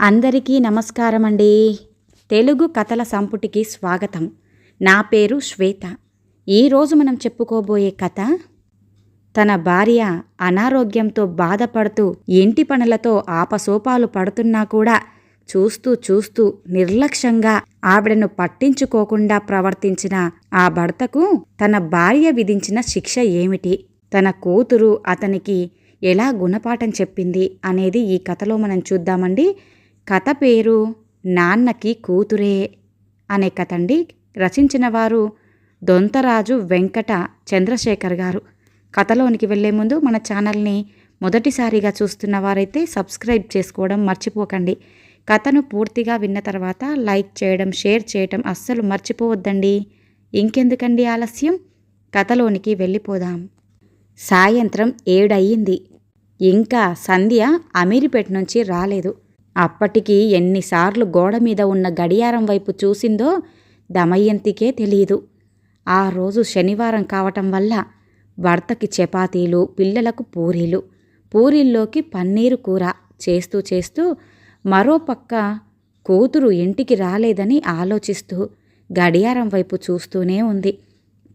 అందరికీ నమస్కారం అండి తెలుగు కథల సంపుటికి స్వాగతం. నా పేరు శ్వేత. ఈరోజు మనం చెప్పుకోబోయే కథ తన భార్య అనారోగ్యంతో బాధపడుతూ ఇంటి పనులతో ఆపసోపాలు పడుతున్నా కూడా చూస్తూ చూస్తూ నిర్లక్ష్యంగా ఆవిడను పట్టించుకోకుండా ప్రవర్తించిన ఆ భర్తకు తన భార్య విధించిన శిక్ష ఏమిటి? తన కూతురు అతనికి ఎలా గుణపాఠం చెప్పింది అనేది ఈ కథలో మనం చూద్దామండి. కథ పేరు నాన్నకి కూతురే అనే కథ అండి రచించిన వారు దొంతరాజు వెంకట చంద్రశేఖర్ గారు. కథలోనికి వెళ్ళే ముందు మన ఛానల్ని మొదటిసారిగా చూస్తున్న వారైతే సబ్స్క్రైబ్ చేసుకోవడం మర్చిపోకండి. కథను పూర్తిగా విన్న తర్వాత లైక్ చేయడం షేర్ చేయడం అస్సలు మర్చిపోవద్దండి. ఇంకెందుకండి ఆలస్యం? కథలోనికి వెళ్ళిపోదాం. సాయంత్రం ఏడయ్యింది ఇంకా సంధ్య అమీర్పేట నుంచి రాలేదు. అప్పటికి ఎన్నిసార్లు గోడ మీద ఉన్న గడియారం వైపు చూసిందో దమయంతికే తెలియదు ఆ రోజు శనివారం కావటం వల్ల భర్తకి చపాతీలు పిల్లలకు పూరీలు పూరీల్లోకి పన్నీరు కూర చేస్తూ చేస్తూ మరో పక్క కూతురు ఇంటికి రాలేదని ఆలోచిస్తూ గడియారం వైపు చూస్తూనే ఉంది.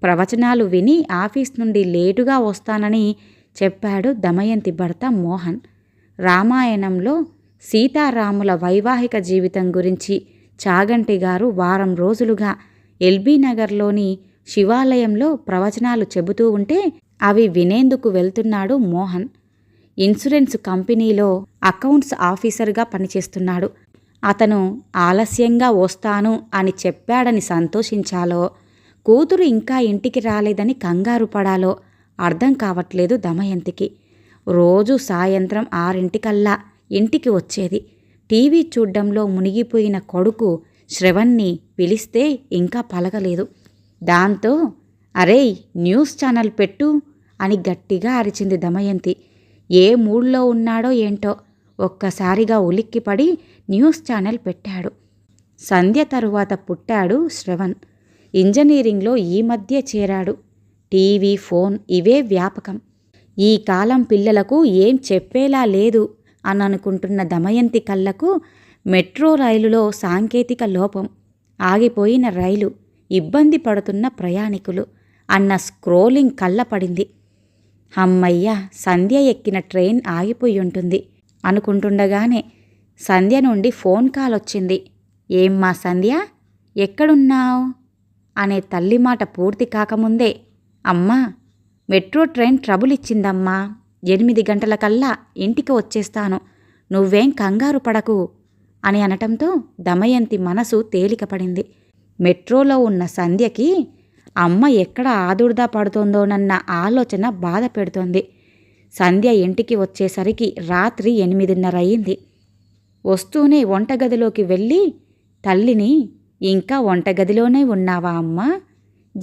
ప్రవచనాలు విని ఆఫీస్ నుండి లేటుగా వస్తానని చెప్పాడు దమయంతి భర్త మోహన్. రామాయణంలో సీతారాముల వైవాహిక జీవితం గురించి చాగంటి గారు వారం రోజులుగా ఎల్బీ నగర్లోని శివాలయంలో ప్రవచనాలు చెబుతూ ఉంటే అవి వినేందుకు వెళ్తున్నాడు మోహన్. ఇన్సూరెన్స్ కంపెనీలో అకౌంట్స్ ఆఫీసర్గా పనిచేస్తున్నాడు. అతను ఆలస్యంగా వస్తాను అని చెప్పాడని సంతోషించాలో కూతురు ఇంకా ఇంటికి రాలేదని కంగారు పడాలో అర్థం కావట్లేదు దమయంతికి. రోజు సాయంత్రం ఆరింటికల్లా ఇంటికి వచ్చేది. టీవీ చూడ్డంలో మునిగిపోయిన కొడుకు శ్రవణ్ణి పిలిస్తే ఇంకా పలకలేదు. దాంతో అరే న్యూస్ ఛానల్ పెట్టు అని గట్టిగా అరిచింది దమయంతి. ఏ మూడ్లో ఉన్నాడో ఏంటో ఒక్కసారిగా ఉలిక్కిపడి న్యూస్ ఛానల్ పెట్టాడు. సంధ్య తరువాత పుట్టాడు శ్రవణ్. ఇంజనీరింగ్లో ఈ మధ్య చేరాడు. టీవీ ఫోన్ ఇవే వ్యాపకం. ఈ కాలం పిల్లలకు ఏం చెప్పేలా లేదు. అని అనుకుంటున్న దమయంతి కళ్ళకు మెట్రో రైలులో సాంకేతిక లోపం. ఆగిపోయిన రైలు ఇబ్బంది పడుతున్న ప్రయాణికులు అన్న స్క్రోలింగ్ కళ్ళపడింది అమ్మయ్య సంధ్య ఎక్కిన ట్రైన్ ఆగిపోయి ఉంటుంది అనుకుంటుండగానే సంధ్య నుండి ఫోన్ కాల్ వచ్చింది. ఏమ్మా సంధ్య? ఎక్కడున్నావు? అనే తల్లి మాట పూర్తి కాకముందే అమ్మా మెట్రో ట్రైన్ ట్రబుల్ ఇచ్చిందమ్మా ఎనిమిది గంటలకల్లా ఇంటికి వచ్చేస్తాను. నువ్వేం కంగారు పడకు అని అనటంతో దమయంతి మనసు తేలికపడింది. మెట్రోలో ఉన్న సంధ్యకి అమ్మ ఎక్కడ ఆదుర్దా పడుతోందోనన్న ఆలోచన బాధ పెడుతోంది. సంధ్య ఇంటికి వచ్చేసరికి రాత్రి ఎనిమిదిన్నర అయింది వస్తూనే వంటగదిలోకి వెళ్ళి తల్లిని ఇంకా వంటగదిలోనే ఉన్నావా అమ్మ?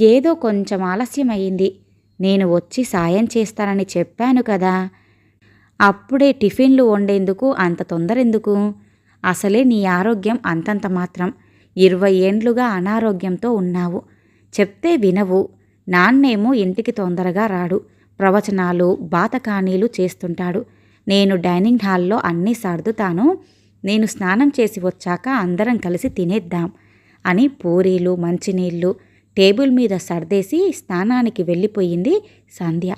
ఏదో కొంచెం ఆలస్యమయ్యింది. నేను వచ్చి సాయం చేస్తానని చెప్పాను కదా. అప్పుడే టిఫిన్లు వండేందుకు అంత తొందర ఎందుకు అసలే నీ ఆరోగ్యం అంతంత మాత్రం. ఇరవై ఏండ్లుగా అనారోగ్యంతో ఉన్నావు. చెప్తే వినవు. నాన్నేమో ఇంటికి తొందరగా రాడు. ప్రవచనాలు బాతకానీలు చేస్తుంటాడు. నేను డైనింగ్ హాల్లో అన్నీ సర్దుతాను. నేను స్నానం చేసి వచ్చాక అందరం కలిసి తినేద్దాం అని పూరీలు మంచినీళ్ళు టేబుల్ మీద సర్దేసి స్నానానికి వెళ్ళిపోయింది సంధ్య.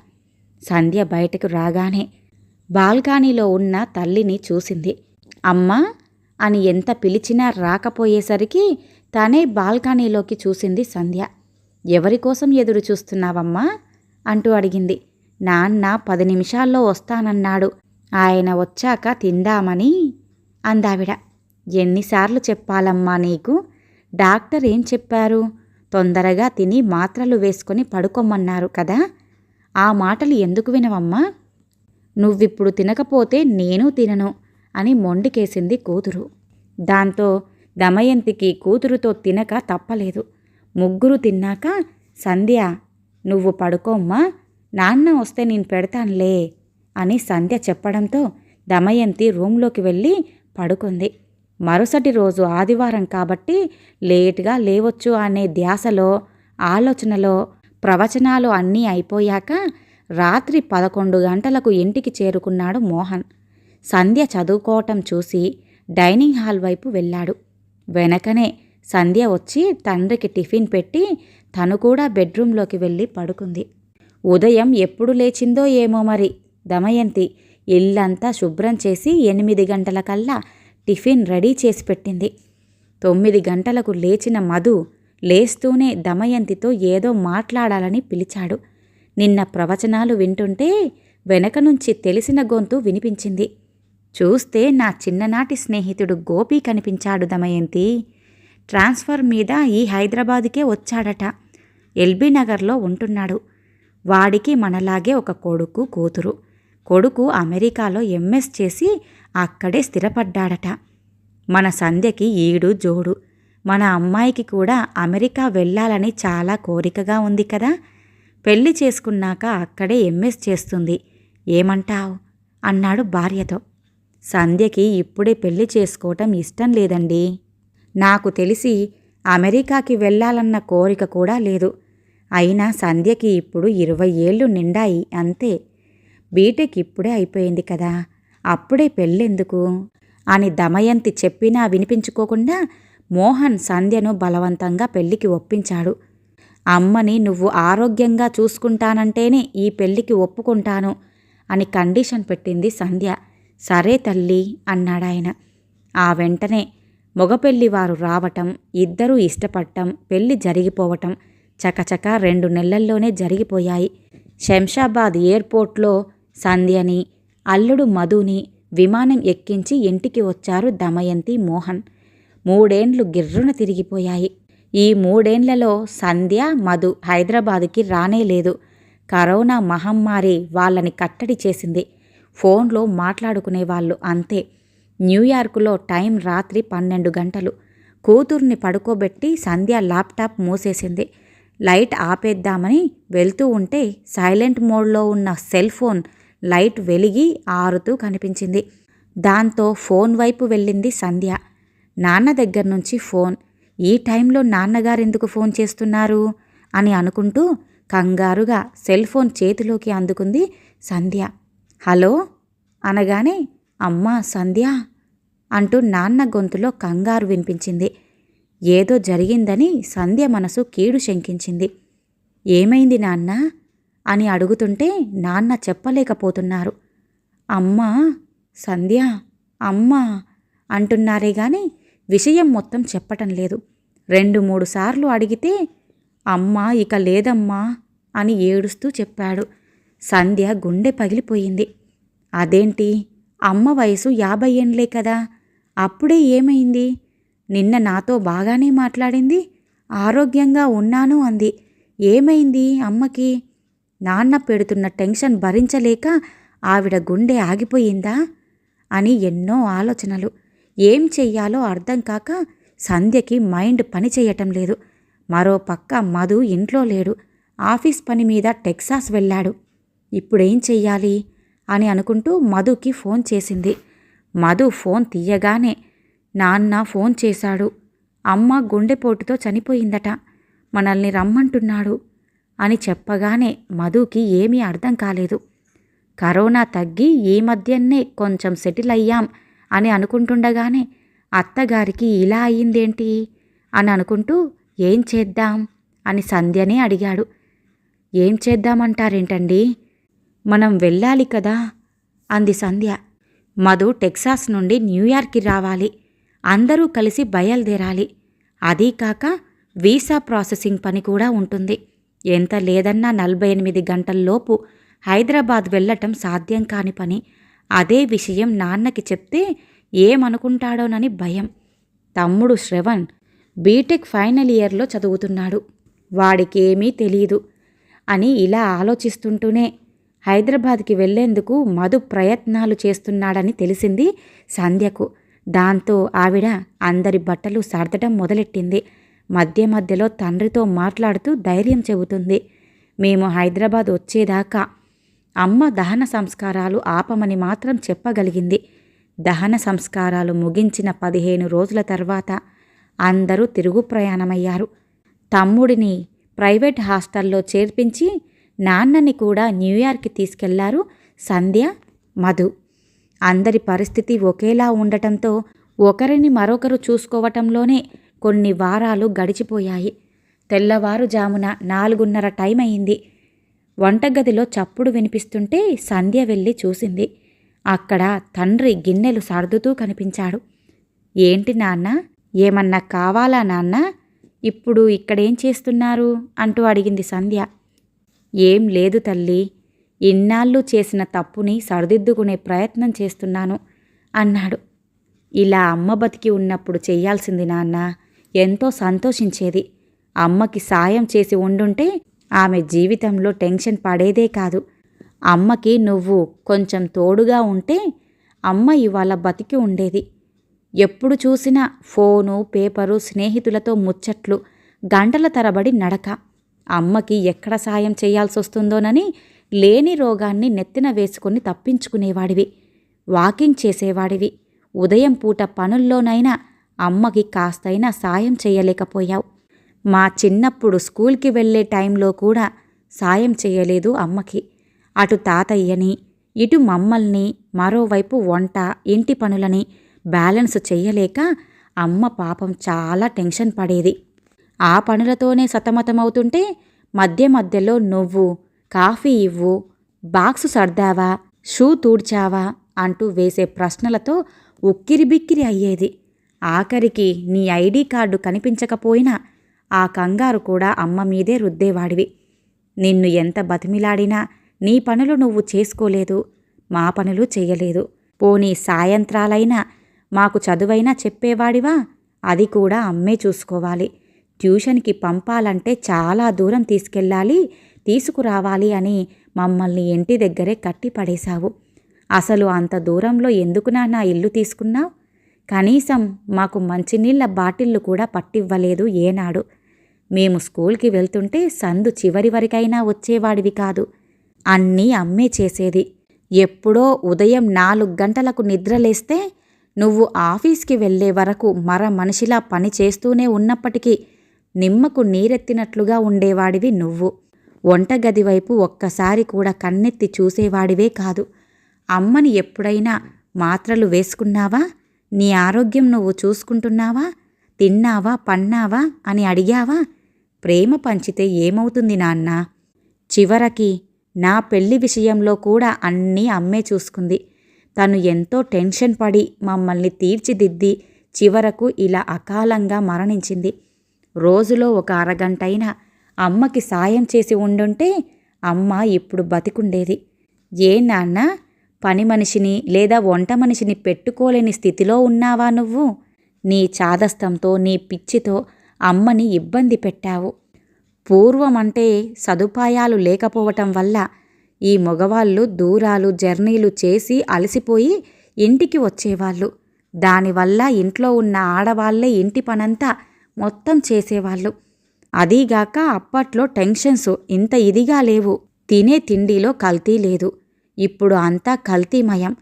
సంధ్య బయటకు రాగానే బాల్కనీలో ఉన్న తల్లిని చూసింది. అమ్మా! అని ఎంత పిలిచినా రాకపోయేసరికి తనే బాల్కనీలోకి చూసింది సంధ్య. ఎవరి కోసం ఎదురు చూస్తున్నావమ్మా? అంటూ అడిగింది. నాన్న పది నిమిషాల్లో వస్తానన్నాడు. ఆయన వచ్చాక తిందామని అందావిడ. ఎన్నిసార్లు చెప్పాలమ్మా నీకు? డాక్టర్ ఏం చెప్పారు? తొందరగా తిని మాత్రలు వేసుకొని పడుకోమన్నారు కదా? ఆ మాటలు ఎందుకు వినవమ్మా? నువ్విప్పుడు తినకపోతే నేను తినను అని మొండికేసింది కూతురు. దాంతో దమయంతికి కూతురుతో తినక తప్పలేదు. ముగ్గురు తిన్నాక సంధ్య నువ్వు పడుకోమ్మా నాన్న వస్తే నేను పెడతానులే అని సంధ్య చెప్పడంతో దమయంతి రూంలోకి వెళ్ళి పడుకుంది. మరుసటి రోజు ఆదివారం కాబట్టి లేటుగా లేవచ్చు అనే ధ్యాసలో ఆలోచనలో ప్రవచనాలు అన్నీ అయిపోయాక రాత్రి పదకొండు గంటలకు ఇంటికి చేరుకున్నాడు మోహన్. సంధ్య చదువుకోవటం చూసి డైనింగ్ హాల్ వైపు వెళ్ళాడు. వెనకనే సంధ్య వచ్చి తండ్రికి టిఫిన్ పెట్టి తను కూడా బెడ్రూంలోకి వెళ్ళి పడుకుంది. ఉదయం ఎప్పుడు లేచిందో ఏమో మరి దమయంతి. ఇల్లంతా శుభ్రం చేసి ఎనిమిది గంటలకల్లా టిఫిన్ రెడీ చేసి పెట్టింది. తొమ్మిది గంటలకు లేచిన మధు లేస్తూనే దమయంతితో ఏదో మాట్లాడాలని పిలిచాడు. నిన్న ప్రవచనాలు వింటుంటే వెనక నుంచి తెలిసిన గొంతు వినిపించింది. చూస్తే నా చిన్ననాటి స్నేహితుడు గోపి కనిపించాడు దమయంతి. ట్రాన్స్ఫర్ మీద ఈ హైదరాబాదుకే వచ్చాడట. ఎల్బీ నగర్లో ఉంటున్నాడు. వాడికి మనలాగే ఒక కొడుకు కూతురు. కొడుకు అమెరికాలో ఎంఎస్ చేసి అక్కడే స్థిరపడ్డాడట. మన సంధ్యకి ఈడు జోడు. మన అమ్మాయికి కూడా అమెరికా వెళ్ళాలని చాలా కోరికగా ఉంది కదా. పెళ్ళి చేసుకున్నాక అక్కడే ఎంఎస్ చేస్తుంది. ఏమంటావ్? అన్నాడు భార్యతో. సంధ్యకి ఇప్పుడే పెళ్ళి చేసుకోవటం ఇష్టం లేదండి. నాకు తెలిసి అమెరికాకి వెళ్ళాలన్న కోరిక కూడా లేదు. అయినా సంధ్యకి ఇప్పుడు ఇరవై ఏళ్ళు నిండాయి అంతే. బీటెక్ ఇప్పుడే అయిపోయింది కదా. అప్పుడే పెళ్ళెందుకు? అని దమయంతి చెప్పినా వినిపించుకోకుండా మోహన్ సంధ్యను బలవంతంగా పెళ్ళికి ఒప్పించాడు. అమ్మని నువ్వు ఆరోగ్యంగా చూసుకుంటానంటేనే ఈ పెళ్ళికి ఒప్పుకుంటాను అని కండిషన్ పెట్టింది సంధ్య. సరే తల్లి అన్నాడాయన. ఆ వెంటనే మగపెళ్ళి వారు రావటం ఇద్దరూ ఇష్టపడటం పెళ్ళి జరిగిపోవటం చకచక రెండు నెలల్లోనే జరిగిపోయాయి. శంషాబాద్ ఎయిర్పోర్ట్లో సంధ్యని అల్లుడు మధుని విమానం ఎక్కించి ఇంటికి వచ్చారు దమయంతి మోహన్. మూడేండ్లు గిర్రున తిరిగిపోయాయి. ఈ మూడేండ్లలో సంధ్య మధు హైదరాబాదుకి రానే లేదు. కరోనా మహమ్మారి వాళ్ళని కట్టడి చేసింది. ఫోన్లో మాట్లాడుకునేవాళ్ళు అంతే. న్యూయార్కులో టైం రాత్రి పన్నెండు గంటలు. కూతుర్ని పడుకోబెట్టి సంధ్య ల్యాప్టాప్ మూసేసింది. లైట్ ఆపేద్దామని వెళ్తూ ఉంటే సైలెంట్ మోడ్లో ఉన్న సెల్ ఫోన్ లైట్ వెలిగి ఆరుతూ కనిపించింది. దాంతో ఫోన్ వైపు వెళ్ళింది సంధ్య. నాన్న దగ్గర నుంచి ఫోన్. ఈ టైంలో నాన్నగారెందుకు ఫోన్ చేస్తున్నారు? అని అనుకుంటూ కంగారుగా సెల్ ఫోన్ చేతిలోకి అందుకుంది సంధ్య. హలో? అనగానే అమ్మా సంధ్య! అంటూ నాన్న గొంతులో కంగారు వినిపించింది. ఏదో జరిగిందని సంధ్య మనసు కీడు శంకించింది. ఏమైంది నాన్న? అని అడుగుతుంటే నాన్న చెప్పలేకపోతున్నారు. అమ్మా సంధ్య అమ్మా అంటున్నారే గాని విషయం మొత్తం చెప్పటం లేదు. రెండు మూడు సార్లు అడిగితే అమ్మా ఇక లేదమ్మా అని ఏడుస్తూ చెప్పాడు. సంధ్య గుండె పగిలిపోయింది. అదేంటి? అమ్మ వయసు యాభై ఏండ్లే కదా. అప్పుడే ఏమైంది? నిన్న నాతో బాగానే మాట్లాడింది. ఆరోగ్యంగా ఉన్నాను అంది. ఏమైంది అమ్మకి? నాన్న పెడుతున్న టెన్షన్ భరించలేక ఆవిడ గుండె ఆగిపోయిందా? అని ఎన్నో ఆలోచనలు. ఏం చెయ్యాలో అర్థం కాక సంధ్యకి మైండ్ పని చేయటం లేదు. మరో పక్క మధు ఇంట్లో లేడు. ఆఫీస్ పని మీద టెక్సాస్ వెళ్ళాడు. ఇప్పుడేం చెయ్యాలి? అని అనుకుంటూ మధుకి ఫోన్ చేసింది. మధు ఫోన్ తీయగానే నాన్న ఫోన్ చేశాడు. అమ్మ గుండెపోటుతో చనిపోయిందట. మనల్ని రమ్మంటున్నాడు. అని చెప్పగానే మధుకి ఏమీ అర్థం కాలేదు. కరోనా తగ్గి ఈ మధ్యనే కొంచెం సెటిల్ అయ్యాం అని అనుకుంటుండగానే అత్తగారికి ఇలా అయ్యిందేంటి? అని అనుకుంటూ ఏం చేద్దాం? అని సంధ్యనే అడిగాడు. ఏం చేద్దామంటారేంటండి? మనం వెళ్ళాలి కదా? అంది సంధ్య. మధు టెక్సాస్ నుండి న్యూయార్క్కి రావాలి. అందరూ కలిసి బయలుదేరాలి. అదీ కాక వీసా ప్రాసెసింగ్ పని కూడా ఉంటుంది. ఎంత లేదన్నా నలభై ఎనిమిది గంటల్లోపు హైదరాబాద్ వెళ్ళటం సాధ్యం కాని పని. అదే విషయం నాన్నకి చెప్తే ఏమనుకుంటాడోనని భయం. తమ్ముడు శ్రవణ్ బీటెక్ ఫైనల్ ఇయర్లో చదువుతున్నాడు. వాడికేమీ తెలియదు అని ఇలా ఆలోచిస్తుంటూనే హైదరాబాద్కి వెళ్ళేందుకు మధు ప్రయత్నాలు చేస్తున్నాడని తెలిసింది సంధ్యకు. దాంతో ఆవిడ అందరి బట్టలు సర్దడం మొదలెట్టింది. మధ్య మధ్యలో తండ్రితో మాట్లాడుతూ ధైర్యం చెబుతుంది. మేము హైదరాబాద్ వచ్చేదాకా అమ్మ దహన సంస్కారాలు ఆపమని మాత్రం చెప్పగలిగింది. దహన సంస్కారాలు ముగించిన పదిహేను రోజుల తర్వాత అందరూ తిరుగు ప్రయాణమయ్యారు. తమ్ముడిని ప్రైవేట్ హాస్టల్లో చేర్పించి నాన్నని కూడా న్యూయార్క్కి తీసుకెళ్ళారు సంధ్య మధు. అందరి పరిస్థితి ఒకేలా ఉండటంతో ఒకరిని మరొకరు చూసుకోవటంలోనే కొన్ని వారాలు గడిచిపోయాయి. తెల్లవారుజామున నాలుగున్నర టైం అయింది వంటగదిలో చప్పుడు వినిపిస్తుంటే సంధ్య వెళ్ళి చూసింది. అక్కడ తండ్రి గిన్నెలు సర్దుతూ కనిపించాడు. ఏంటి నాన్న? ఏమన్నా కావాలా నాన్న? ఇప్పుడు ఇక్కడేం చేస్తున్నారు? అంటూ అడిగింది సంధ్య. ఏం లేదు తల్లి. ఇన్నాళ్ళు చేసిన తప్పుని సరిదిద్దుకునే ప్రయత్నం చేస్తున్నాను అన్నాడు. ఇలా అమ్మ బతికి ఉన్నప్పుడు చెయ్యాల్సింది నాన్న. ఎంతో సంతోషించేది. అమ్మకి సాయం చేసి ఉండుంటే ఆమె జీవితంలో టెన్షన్ పడేదే కాదు. అమ్మకి నువ్వు కొంచెం తోడుగా ఉంటే అమ్మ ఇవాళ బతికి ఉండేది. ఎప్పుడు చూసినా ఫోను పేపరు స్నేహితులతో ముచ్చట్లు గంటల తరబడి నడక. అమ్మకి ఎక్కడ సాయం చేయాల్సి వస్తుందోనని లేని రోగాన్ని నెత్తిన వేసుకుని తప్పించుకునేవాడివి. వాకింగ్ చేసేవాడివి. ఉదయం పూట పనుల్లోనైనా అమ్మకి కాస్తైనా సాయం చేయలేకపోయావు. మా చిన్నప్పుడు స్కూల్కి వెళ్ళే టైంలో కూడా సాయం చేయలేదు అమ్మకి. అటు తాతయ్యని ఇటు మమ్మల్ని మరోవైపు వంట ఇంటి పనులని బ్యాలెన్స్ చెయ్యలేక అమ్మ పాపం చాలా టెన్షన్ పడేది. ఆ పనులతోనే సతమతమవుతుంటే మధ్య మధ్యలో నువ్వు కాఫీ ఇవ్వు బాక్సు సర్దావా షూ తూడ్చావా అంటూ వేసే ప్రశ్నలతో ఉక్కిరిబిక్కిరి అయ్యేది. ఆఖరికి నీ ఐడి కార్డు కనిపించకపోయినా ఆ కంగారు కూడా అమ్మ మీదే రుద్దేవాడివి. నిన్ను ఎంత బతిమిలాడినా నీ పనులు నువ్వు చేసుకోలేదు మా పనులు చేయలేదు. పోనీ సాయంత్రాలైనా మాకు చదువైనా చెప్పేవాడివా? అది కూడా అమ్మే చూసుకోవాలి. ట్యూషన్కి పంపాలంటే చాలా దూరం తీసుకెళ్ళాలి తీసుకురావాలి అని మమ్మల్ని ఇంటి దగ్గరే కట్టి పడేశావు అసలు అంత దూరంలో ఎందుకు నా ఇల్లు తీసుకున్నావు? కనీసం మాకు మంచినీళ్ళ బాటిళ్ళు కూడా పట్టివ్వలేదు ఏనాడు. మేము స్కూల్కి వెళ్తుంటే సందు చివరి వరకైనా వచ్చేవాడివి కాదు. అన్నీ అమ్మే చేసేది. ఎప్పుడో ఉదయం నాలుగు గంటలకు నిద్రలేస్తే నువ్వు ఆఫీస్కి వెళ్ళే వరకు మర మనిషిలా పని చేస్తూనే ఉన్నప్పటికీ నిమ్మకు నీరెత్తినట్లుగా ఉండేవాడివి నువ్వు. వంటగది వైపు ఒక్కసారి కూడా కన్నెత్తి చూసేవాడివే కాదు. అమ్మని ఎప్పుడైనా మాత్రలు వేసుకున్నావా? నీ ఆరోగ్యం నువ్వు చూసుకుంటున్నావా? తిన్నావా? పన్నావా? అని అడిగావా? ప్రేమ పంచితే ఏమవుతుంది నాన్న? చివరకి నా పెళ్ళి విషయంలో కూడా అన్నీ అమ్మే చూసుకుంది. తను ఎంతో టెన్షన్ పడి మమ్మల్ని తీర్చిదిద్ది చివరకు ఇలా అకాలంగా మరణించింది. రోజులో ఒక అరగంటైనా అమ్మకి సాయం చేసి ఉండుంటే అమ్మ ఇప్పుడు బతికుండేది. ఏ నాన్న? పని మనిషిని లేదా వంట మనిషిని పెట్టుకోలేని స్థితిలో ఉన్నావా నువ్వు? నీ చాదస్తంతో నీ పిచ్చితో అమ్మని ఇబ్బంది పెట్టావు. పూర్వం అంటే సదుపాయాలు లేకపోవటం వల్ల ఈ మగవాళ్ళు దూరాలు జర్నీలు చేసి అలసిపోయి ఇంటికి వచ్చేవాళ్ళు. దానివల్ల ఇంట్లో ఉన్న ఆడవాళ్ళే ఇంటి పనంతా మొత్తం చేసేవాళ్ళు. అదీగాక అప్పట్లో టెన్షన్స్ ఇంత ఇదిగా లేవు. తినే తిండిలో కల్తీ లేదు. ఇప్పుడు అంతా కల్తీమయం.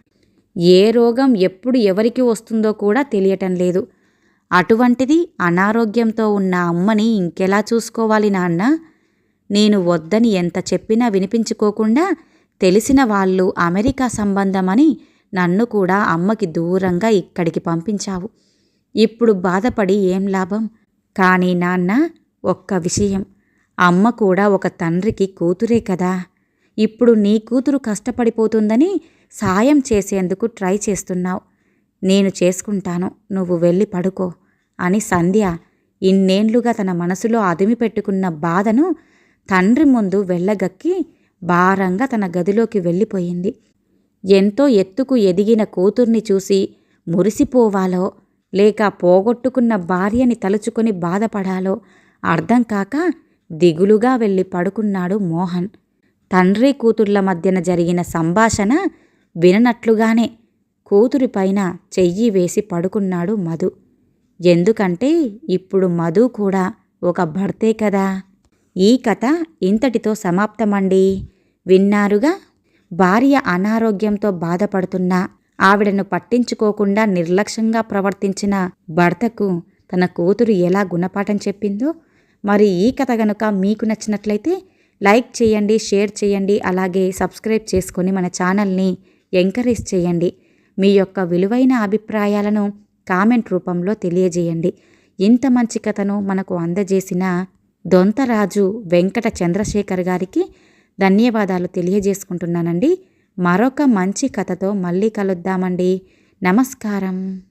ఏ రోగం ఎప్పుడు ఎవరికి వస్తుందో కూడా తెలియటం లేదు. అటువంటిది అనారోగ్యంతో ఉన్న అమ్మని ఇంకెలా చూసుకోవాలి నాన్న? నేను వద్దని ఎంత చెప్పినా వినిపించుకోకుండా తెలిసిన వాళ్ళు అమెరికా సంబంధమని నన్ను కూడా అమ్మకి దూరంగా ఇక్కడికి పంపించావు. ఇప్పుడు బాధపడి ఏం లాభం? కానీ నాన్న ఒక్క విషయం. అమ్మ కూడా ఒక తండ్రికి కూతురే కదా. ఇప్పుడు నీ కూతురు కష్టపడిపోతుందని సాయం చేసేందుకు ట్రై చేస్తున్నావు. నేను చేసుకుంటాను నువ్వు వెళ్ళి పడుకో అని సంధ్య ఇన్నేండ్లుగా తన మనసులో అదిమి పెట్టుకున్న బాధను తండ్రి ముందు వెళ్ళగక్కి భారంగా తన గదిలోకి వెళ్ళిపోయింది. ఎంతో ఎత్తుకు ఎదిగిన కూతుర్ని చూసి మురిసిపోవాలో లేక పోగొట్టుకున్న భార్యని తలుచుకొని బాధపడాలో అర్థం కాక దిగులుగా వెళ్ళి పడుకున్నాడు మోహన్. తండ్రి కూతుర్ల మధ్యన జరిగిన సంభాషణ విననట్లుగానే కూతురిపైన చెయ్యి వేసి పడుకున్నాడు మధు. ఎందుకంటే ఇప్పుడు మధు కూడా ఒక భర్తే కదా. ఈ కథ ఇంతటితో సమాప్తమండి. విన్నారుగా? భార్య అనారోగ్యంతో బాధపడుతున్న ఆవిడను పట్టించుకోకుండా నిర్లక్ష్యంగా ప్రవర్తించిన భర్తకు తన కూతురు ఎలా గుణపాఠం చెప్పిందో మరి ఈ కథ గనుక మీకు నచ్చినట్లయితే లైక్ చేయండి షేర్ చేయండి అలాగే సబ్స్క్రైబ్ చేసుకొని మన ఛానల్ని ఎంకరేజ్ చేయండి. మీ యొక్క విలువైన అభిప్రాయాలను కామెంట్ రూపంలో తెలియజేయండి. ఇంత మంచి కథను మనకు అందజేసిన దొంతరాజు వెంకట చంద్రశేఖర్ గారికి ధన్యవాదాలు తెలియజేసుకుంటున్నానండి. మరొక మంచి కథతో మళ్ళీ కలుద్దామండి. నమస్కారం.